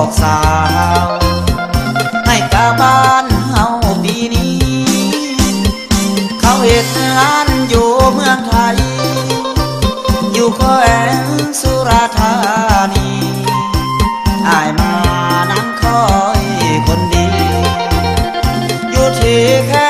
อกสาว ให้กาบ้านเฮาปีนี้ เขาเห็ดงานอยู่เมืองไทย อยู่ก็แอนสุราธานีอายมานั่งคอยคนดี อยู่ที่แค่